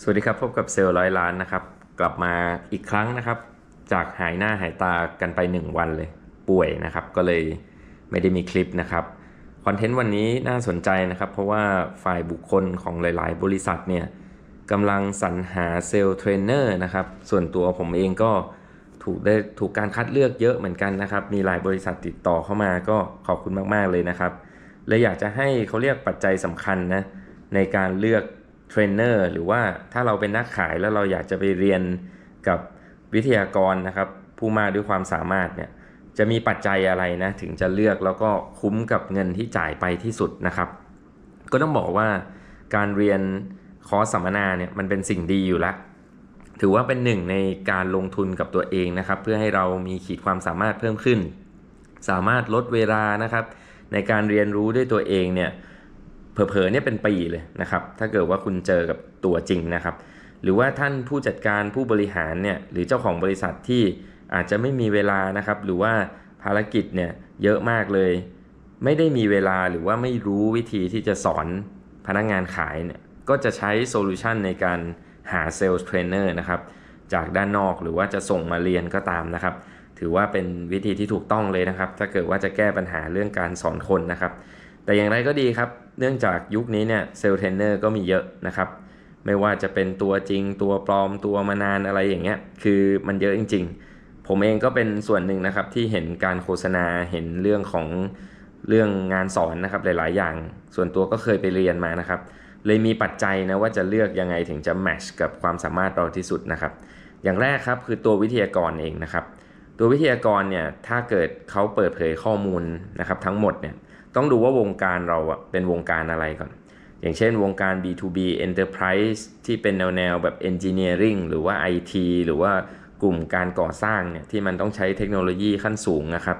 สวัสดีครับ พบกับเซลล์ร้อยล้านนะครับ กลับมาอีกครั้งนะครับ จากหายหน้าหายตากันไป 1 วันเลยป่วยนะครับ ก็เลยไม่ได้มีคลิปนะครับคอนเทนต์วันนี้น่าสนใจนะครับ เพราะว่าฝ่ายบุคคลของหลาย ๆ บริษัทเนี่ยกำลังสรรหาเซลล์เทรนเนอร์นะครับ ส่วนตัวผมเองก็ถูกได้ถูกการคัดเลือกเยอะเหมือนกันนะครับ มีหลายบริษัทติดต่อเข้ามาก็ขอบคุณมาก ๆ เลยนะครับเลยอยากจะให้เขาเรียกปัจจัยสำคัญนะในการเลือก เทรนเนอร์หรือว่าถ้าเราเป็นนักขายแล้วเราอยากจะไปเรียนกับวิทยากรนะครับผู้มาด้วยความสามารถเนี่ยจะมีปัจจัยอะไรนะถึงจะเลือกแล้วก็คุ้มกับเงินที่จ่ายไปที่สุดนะครับ ก็ต้องบอกว่าการเรียนคอร์สสัมมนาเนี่ยมันเป็นสิ่งดีอยู่แล้วถือว่าเป็นหนึ่งในการลงทุนกับตัวเองนะครับ เพื่อให้เรามีขีดความสามารถเพิ่มขึ้น สามารถลดเวลานะครับ ในการเรียนรู้ด้วยตัวเองเนี่ย เผลอๆเนี่ยเป็นปีเลยนะครับ ถ้าเกิดว่าคุณเจอกับตัวจริงนะครับ หรือว่าท่านผู้จัดการผู้บริหารเนี่ยหรือเจ้าของบริษัทที่อาจจะไม่มีเวลานะครับ หรือว่าภารกิจเนี่ยเยอะมากเลย ไม่ได้มีเวลาหรือว่าไม่รู้วิธีที่จะสอนพนักงานขายเนี่ยก็จะใช้โซลูชันในการหาเซลล์เทรนเนอร์นะครับจากด้านนอกหรือว่าจะส่งมาเรียนก็ตามนะครับ ถือว่าเป็นวิธีที่ถูกต้องเลยนะครับ ถ้าเกิดว่าจะแก้ปัญหาเรื่องการสอนคนนะครับ แต่อย่างไรก็ดีครับ เนื่องจากยุคนี้เนี่ยเซลล์เทรนเนอร์ก็มีเยอะนะครับไม่ว่าจะเป็นตัวจริงตัวปลอมตัวมานานอะไรอย่างเงี้ยคือมันเยอะจริง ๆ ผมเองก็เป็นส่วนหนึ่งนะครับที่เห็นการโฆษณาเห็นเรื่องของเรื่องงานสอนนะครับหลาย ๆ อย่าง ส่วนตัวก็เคยไปเรียนมานะครับ เลยมีปัจจัยนะว่าจะเลือกยังไงถึงจะแมชกับความสามารถเราที่สุดนะครับ อย่างแรกครับคือตัววิทยากรเองนะครับ ตัววิทยากรเนี่ยถ้าเกิดเขาเปิดเผยข้อมูลนะครับทั้งหมดเนี่ย ต้องดูว่าวงการเราอะเป็นวงการอะไรก่อน อย่างเช่นวงการ B2B Enterprise ที่เป็นแนวแนวแบบ Engineering หรือว่า IT หรือว่ากลุ่มการก่อสร้างเนี่ยที่มันต้องใช้เทคโนโลยีขั้นสูงนะครับ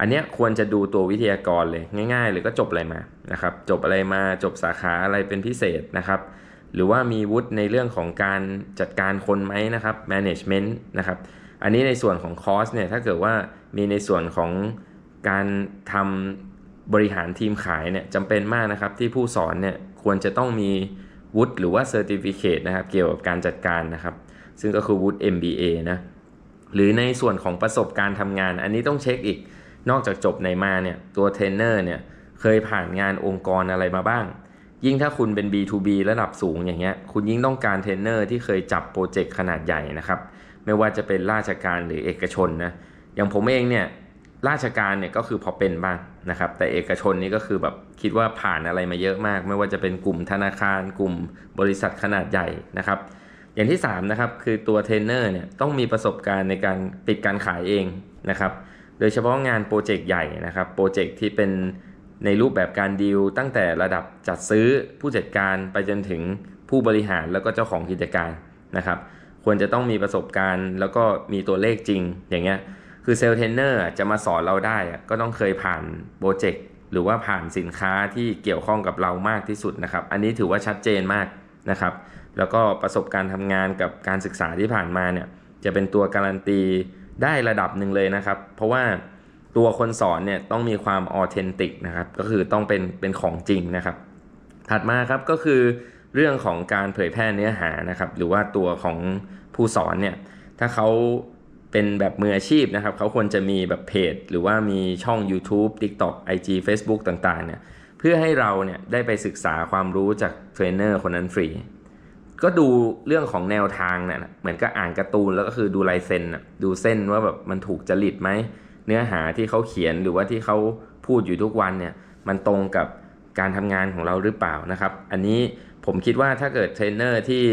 อันเนี้ยควรจะดูตัววิทยากรเลยง่ายๆเลยก็จบอะไรมานะครับจบอะไรมาจบสาขาอะไรเป็นพิเศษนะครับ หรือว่ามีวุฒิในเรื่องของการจัดการคนไหมนะครับ management นะครับอันนี้ในส่วนของคอร์สเนี่ยถ้าเกิดว่ามีในส่วนของการทำ บริหารทีมขายเนี่ยจำเป็นมากนะครับที่ผู้สอนเนี่ยควรจะต้องมีวุฒิหรือว่าเซอร์ติฟิเคตนะครับเกี่ยวกับการจัดการนะครับ ซึ่งก็คือวุฒิ MBA นะหรือในส่วนของประสบการณ์ทำงาน อันนี้ต้องเช็คอีกนอกจากจบในมาเนี่ยตัวเทรนเนอร์เนี่ยเคยผ่านงานองค์กรอะไรมาบ้าง ยิ่งถ้าคุณเป็น B2B ระดับสูงอย่างเงี้ยคุณยิ่งต้องการเทรนเนอร์ที่เคยจับโปรเจกต์ขนาดใหญ่นะครับไม่ว่าจะเป็นราชการหรือเอกชนนะอย่างผมเองเนี่ย ราชการเนี่ยก็คือพอเป็นบ้างนะครับ แต่เอกชนนี่ก็คือแบบคิดว่าผ่านอะไรมาเยอะมาก ไม่ว่าจะเป็นกลุ่มธนาคาร กลุ่มบริษัทขนาดใหญ่นะครับ อย่างที่3นะครับคือตัวเทรนเนอร์เนี่ยต้องมีประสบการณ์ในการปิดการขายเองนะครับ โดยเฉพาะงานโปรเจกต์ใหญ่นะครับโปรเจกต์ที่เป็นในรูปแบบการดีลตั้งแต่ระดับจัดซื้อผู้จัดการไปจนถึงผู้บริหารแล้วก็เจ้าของกิจการนะครับ ควรจะต้องมีประสบการณ์ แล้วก็มีตัวเลขจริงอย่างเงี้ย คือเซลล์เทรนเนอร์จะมาสอนเราได้ก็ต้องเคยผ่านโปรเจกต์หรือว่าผ่านสินค้าที่เกี่ยวข้องกับเรามากที่สุดนะครับ อันนี้ถือว่าชัดเจนมากนะครับ แล้วก็ประสบการณ์ทำงานกับการศึกษาที่ผ่านมาเนี่ยจะเป็นตัวการันตีได้ระดับหนึ่งเลยนะครับ เพราะว่าตัวคนสอนเนี่ยต้องมีความออเทนติกนะครับ ก็คือต้องเป็นเป็นของจริงนะครับ ถัดมาครับก็คือเรื่องของการเผยแพร่เนื้อหานะครับ หรือว่าตัวของผู้สอนเนี่ยถ้าเขา เป็นแบบมืออาชีพนะครับ เขาควรจะมีแบบเพจ หรือว่ามีช่อง YouTube TikTok IG Facebook ต่างๆเนี่ยเพื่อให้เราเนี่ยได้ไปศึกษาความรู้จากเทรนเนอร์คนนั้นฟรี ก็ดูเรื่องของแนวทางเนี่ยเหมือนกับอ่านการ์ตูนแล้วก็คือดูลายเซ็นดูเส้นว่าแบบมันถูกจริตไหม เนื้อหาที่เขาเขียนหรือว่าที่เขาพูดอยู่ทุกวันเนี่ยมันตรงกับการทำงานของเราหรือเปล่านะครับ อันนี้ผมคิดว่าถ้าเกิดเทรนเนอร์ที่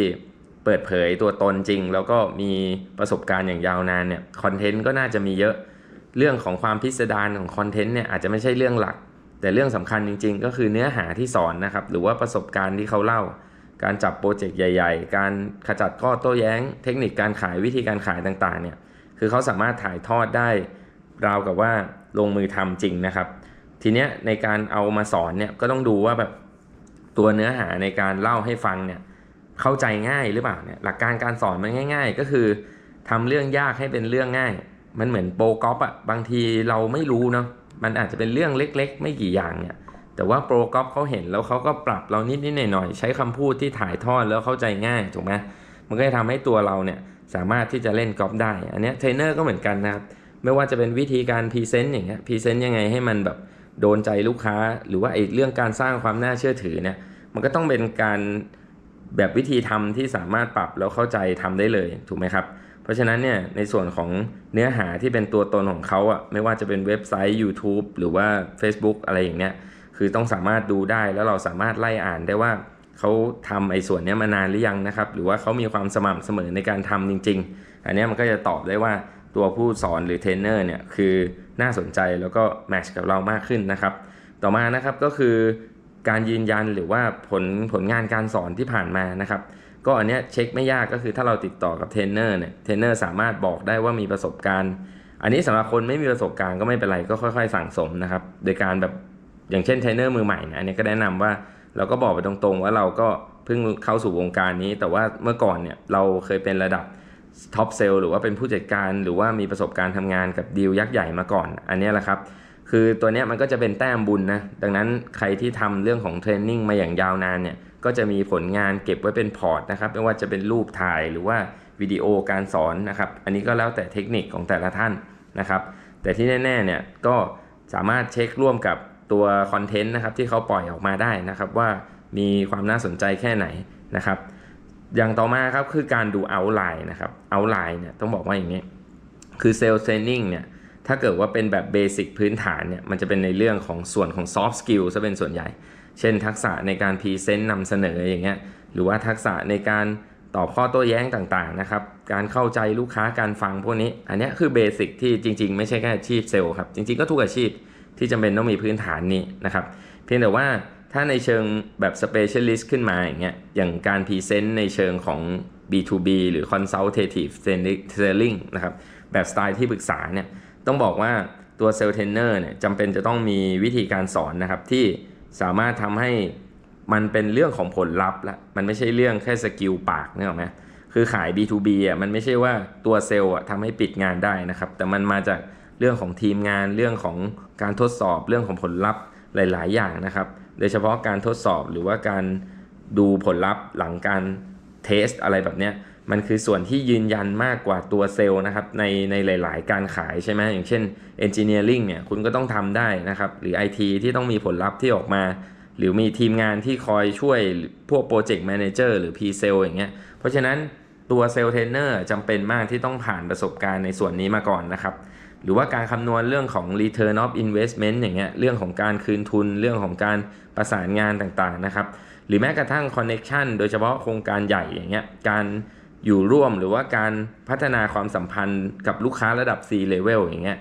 ปิดเผยตัวตนจริง แล้วก็มีประสบการณ์อย่างยาวนานเนี่ยคอนเทนต์ก็น่าจะมีเยอะเรื่องของความพิสดารของคอนเทนต์เนี่ยอาจจะไม่ใช่เรื่องหลัก แต่เรื่องสำคัญจริง ๆ ก็คือเนื้อหาที่สอนนะครับ หรือว่าประสบการณ์ที่เขาเล่า การจับโปรเจกต์ใหญ่ ๆ การขจัดข้อโต้แย้ง เทคนิคการขายวิธีการขายต่างๆเนี่ยคือเขาสามารถถ่ายทอดได้ ราวกับว่าลงมือทำจริงนะครับ ทีเนี้ยในการเอามาสอนเนี่ยก็ต้องดูว่าแบบตัวเนื้อหาในการเล่าให้ฟังเนี่ย เข้าใจง่ายหรือเปล่าเนี่ยหลักการการสอนมันง่าย ๆ ก็คือทำเรื่องยากให้เป็นเรื่องง่าย มันเหมือนโปรกอล์ฟอะบางทีเราไม่รู้เนาะมันอาจจะเป็นเรื่องเล็ก ๆ ไม่กี่อย่างเนี่ยแต่ว่าโปรกอล์ฟเขาเห็นแล้วเขาก็ปรับเรานิดนิดหน่อยๆใช้คำพูดที่ถ่ายทอดแล้วเข้าใจง่ายถูกไหมมันก็จะทำให้ตัวเราเนี่ยสามารถที่จะเล่นกอล์ฟได้ อันเนี้ยเทรนเนอร์ก็เหมือนกันนะครับ ไม่ว่าจะเป็นวิธีการพรีเซนต์อย่างเงี้ยพรีเซนต์ยังไงให้มันแบบโดนใจลูกค้า หรือว่าไอ้เรื่องการสร้างความน่าเชื่อถือเนี่ยมันก็ต้องเป็นการ แบบวิธีทำที่สามารถปรับแล้วเข้าใจทำได้เลยถูกไหมครับ เพราะฉะนั้นเนี่ยในส่วนของเนื้อหาที่เป็นตัวตนของเขาอะไม่ว่าจะเป็นเว็บไซต์ YouTube หรือว่า Facebook อะไรอย่างเนี้ยคือต้องสามารถดูได้แล้วเราสามารถไล่อ่านได้ว่าเขาทำไอ้ส่วนเนี้ยมานานหรือยังนะครับ หรือว่าเขามีความสม่ำเสมอในการทำจริง ๆ อันนี้มันก็จะตอบได้ว่าตัวผู้สอนหรือเทรนเนอร์เนี่ยคือน่าสนใจแล้วก็แมทช์กับเรามากขึ้นนะครับ ต่อมานะครับก็คือ การยืนยันหรือว่าผลผลงานการสอนที่ผ่านมานะครับก็อันเนี้ยเช็คไม่ยากก็คือถ้าเราติดต่อกับเทรนเนอร์เนี่ยเทรนเนอร์สามารถบอกได้ว่ามีประสบการณ์ อันนี้สำหรับคนไม่มีประสบการณ์ก็ไม่เป็นไรก็ค่อย ๆ สั่งสมนะครับโดยการแบบอย่างเช่นเทรนเนอร์มือใหม่เนี่ยอันนี้ก็แนะนำว่าเราก็บอกไปตรงๆ ว่าเราก็เพิ่งเข้าสู่วงการนี้ แต่ว่าเมื่อก่อนเนี่ยเราเคยเป็นระดับท็อปเซลล์หรือว่าเป็นผู้จัดการหรือว่ามีประสบการณ์ทำงานกับดีลยักษ์ใหญ่มาก่อน อันนี้แหละครับ คือตัวเนี้ยมันก็จะเป็นแต้มบุญนะ ดังนั้นใครที่ทำเรื่องของเทรนนิ่งมาอย่างยาวนานเนี่ย ก็จะมีผลงานเก็บไว้เป็นพอร์ตนะครับ ไม่ว่าจะเป็นรูปถ่ายหรือว่าวิดีโอการสอนนะครับ อันนี้ก็แล้วแต่เทคนิคของแต่ละท่านนะครับ แต่ที่แน่ๆเนี่ยก็สามารถเช็คร่วมกับตัวคอนเทนต์นะครับที่เขาปล่อยออกมาได้นะครับว่ามีความน่าสนใจแค่ไหนนะครับ อย่างต่อมาครับคือการดูเอาไลน์นะครับเอาไลน์เนี่ยต้องบอกว่าอย่างนี้ คือเซลล์เทรนนิ่งเนี่ย ถ้าเกิดว่าเป็นแบบเบสิกพื้นฐานเนี่ยมันจะเป็นในเรื่องของส่วนของซอฟต์สกิลซะเป็นส่วนใหญ่ เช่น ทักษะในการพรีเซนต์นำเสนออย่างเงี้ยหรือว่าทักษะในการตอบข้อโต้แย้งต่างๆนะครับ การเข้าใจลูกค้าการฟังพวกนี้ อันนี้คือเบสิกที่จริง ๆ ไม่ใช่แค่อาชีพเซลล์ครับ จริงๆก็ทุกอาชีพที่จำเป็นต้องมีพื้นฐานนี้นะครับ เพียงแต่ว่าถ้าในเชิงแบบ specialist ขึ้นมาอย่างเงี้ยอย่างการพรีเซนต์ในเชิงของ B2B หรือ consultative selling นะครับแบบสไตล์ที่ปรึกษาเนี่ย ต้องบอกว่าตัวเซลล์เทรนเนอร์เนี่ยจำเป็นจะต้องมีวิธีการสอนนะครับที่สามารถทำให้มันเป็นเรื่องของผลลัพธ์ละมันไม่ใช่เรื่องแค่สกิลปากนึกออไหมคือขาย B2B อะมันไม่ใช่ว่าตัวเซลล์อะทำให้ปิดงานได้นะครับ แต่มันมาจากเรื่องของทีมงานเรื่องของการทดสอบเรื่องของผลลัพธ์หลาย ๆ อย่างนะครับ โดยเฉพาะการทดสอบหรือว่าการดูผลลัพธ์หลังการเทสอะไรแบบเนี้ย มันคือส่วนที่ยืนยันมากกว่าตัวเซลล์นะครับในในหลาย ๆ การขายใช่ไหมอย่างเช่น Engineering เนี่ยคุณก็ต้องทำได้นะครับหรือ IT ที่ต้องมีผลลัพธ์ที่ออกมา หรือมีทีมงานที่คอยช่วยพวก Project Manager หรือ P-Sale อย่างเงี้ยเพราะฉะนั้นตัวเซลล์เทรนเนอร์จำเป็นมากที่ต้องผ่านประสบการณ์ในส่วนนี้มาก่อนนะครับหรือว่าการคำนวณเรื่องของ return of investment อย่างเงี้ยเรื่องของการคืนทุนเรื่องของการประสานงานต่าง ๆ นะครับ หรือแม้กระทั่ง connection โดยเฉพาะโครงการใหญ่อย่างเงี้ยการ อยู่ร่วมหรือว่าการพัฒนาความสัมพันธ์กับลูกค้าระดับ C level อย่างเงี้ย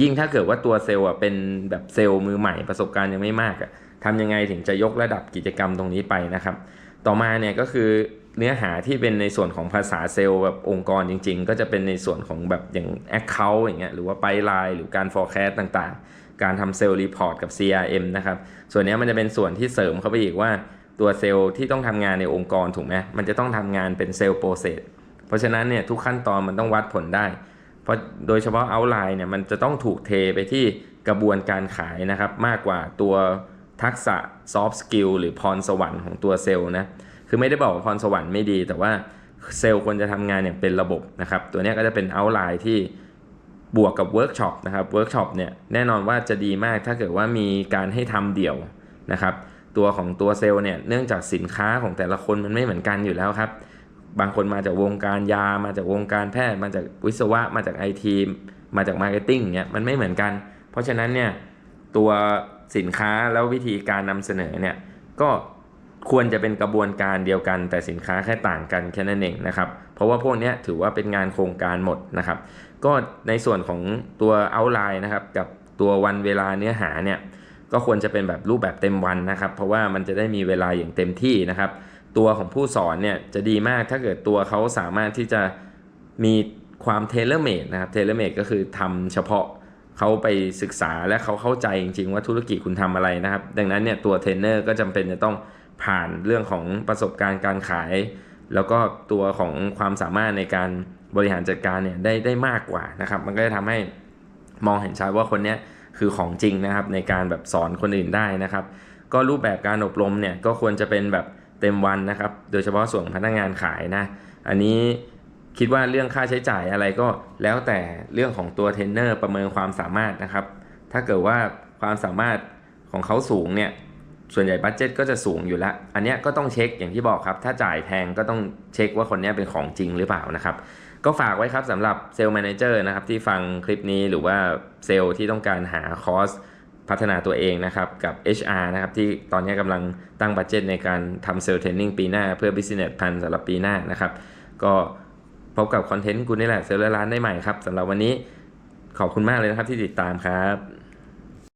ยิ่งถ้าเกิดว่าตัวเซลล์อะเป็นแบบเซลล์มือใหม่ประสบการณ์ยังไม่มากอะทำยังไงถึงจะยกระดับกิจกรรมตรงนี้ไปนะครับ ต่อมาเนี่ยก็คือเนื้อหาที่เป็นในส่วนของภาษาเซลล์แบบองค์กรจริง ๆ ก็จะเป็นในส่วนของแบบอย่าง Account อย่างเงี้ยหรือว่าไปไลน์หรือการ forecast ต่างๆ การทำเซลล์รีพอร์ตกับ CRM นะครับ ส่วนนี้มันจะเป็นส่วนที่เสริมเข้าไปอีกว่า ตัวเซลล์ที่ต้องทำงานในองค์กรถูกไหมมันจะต้องทำงานเป็นเซลล์โปรเซสเพราะฉะนั้นเนี่ยทุกขั้นตอนมันต้องวัดผลได้ เพราะโดยเฉพาะเอาไลน์เนี่ยมันจะต้องถูกเทไปที่กระบวนการขายนะครับ มากกว่าตัวทักษะ soft skill หรือพรสวรรค์ของตัวเซลล์นะคือไม่ได้บอกว่าพรสวรรค์ไม่ดี แต่ว่าเซลล์ควรจะทำงานอย่างเป็นระบบนะครับ ตัวนี้ก็จะเป็นเอาไลน์ที่บวกกับเวิร์กช็อปนะครับเวิร์กช็อปเนี่ยแน่นอนว่าจะดีมากถ้าเกิดว่ามีการให้ทำเดี่ยวนะครับ ตัวของตัวเซลล์เนี่ยเนื่องจากสินค้าของแต่ละคนมันไม่เหมือนกันอยู่แล้วครับ บางคนมาจากวงการยา มาจากวงการแพทย์ มาจากวิศวะ มาจากไอทีมาจากมาร์เก็ตติ้งเนี่ยมันไม่เหมือนกัน เพราะฉะนั้นเนี่ยตัวสินค้าแล้ววิธีการนำเสนอเนี่ยก็ควรจะเป็นกระบวนการเดียวกัน แต่สินค้าแค่ต่างกันแค่นั้นเองนะครับ เพราะว่าพวกนี้ถือว่าเป็นงานโครงการหมดนะครับ ก็ในส่วนของตัวเอาไลน์นะครับกับตัววันเวลาเนื้อหาเนี่ย ก็ควรจะเป็นแบบรูปแบบเต็มวันนะครับ เพราะว่ามันจะได้มีเวลาอย่างเต็มที่นะครับ ตัวของผู้สอนเนี่ยจะดีมากถ้าเกิดตัวเขาสามารถที่จะมีความเทเลเมดนะครับเทเลเมดก็คือทำเฉพาะเขาไปศึกษาและเขาเข้าใจจริงๆว่าธุรกิจคุณทำอะไรนะครับ ดังนั้นเนี่ยตัวเทรนเนอร์ก็จำเป็นจะต้องผ่านเรื่องของประสบการณ์การขาย แล้วก็ตัวของความสามารถในการบริหารจัดการเนี่ยได้ได้มากกว่านะครับ มันก็จะทำให้มองเห็นชัดว่าคนเนี้ย คือของจริงนะครับในการแบบสอนคนอื่นได้นะครับ ก็รูปแบบการอบรมเนี่ยก็ควรจะเป็นแบบเต็มวันนะครับ โดยเฉพาะส่วนพนักงานขายนะอันนี้คิดว่าเรื่องค่าใช้จ่ายอะไรก็แล้วแต่เรื่องของตัวเทรนเนอร์ประเมินความสามารถนะครับ ถ้าเกิดว่าความสามารถของเขาสูงเนี่ยส่วนใหญ่บัตเจ็ตก็จะสูงอยู่แล้ว อันนี้ก็ต้องเช็คอย่างที่บอกครับ ถ้าจ่ายแพงก็ต้องเช็คว่าคนนี้เป็นของจริงหรือเปล่านะครับ ก็ฝากไว้ครับสำหรับเซลล์แมเนเจอร์นะครับที่ฟังคลิปนี้หรือว่าเซลล์ที่ต้องการหาคอร์สพัฒนาตัวเองนะครับกับ HR นะครับที่ตอนนี้กำลังตั้งบัตเจตในการทำเซลล์เทรนนิ่งปีหน้าเพื่อ Business Plan สำหรับปีหน้านะครับ ก็พบกับคอนเทนต์กูนี่แหละเซลล์ร้านได้ใหม่ครับสำหรับวันนี้ขอบคุณมากเลยนะครับที่ติดตามครับ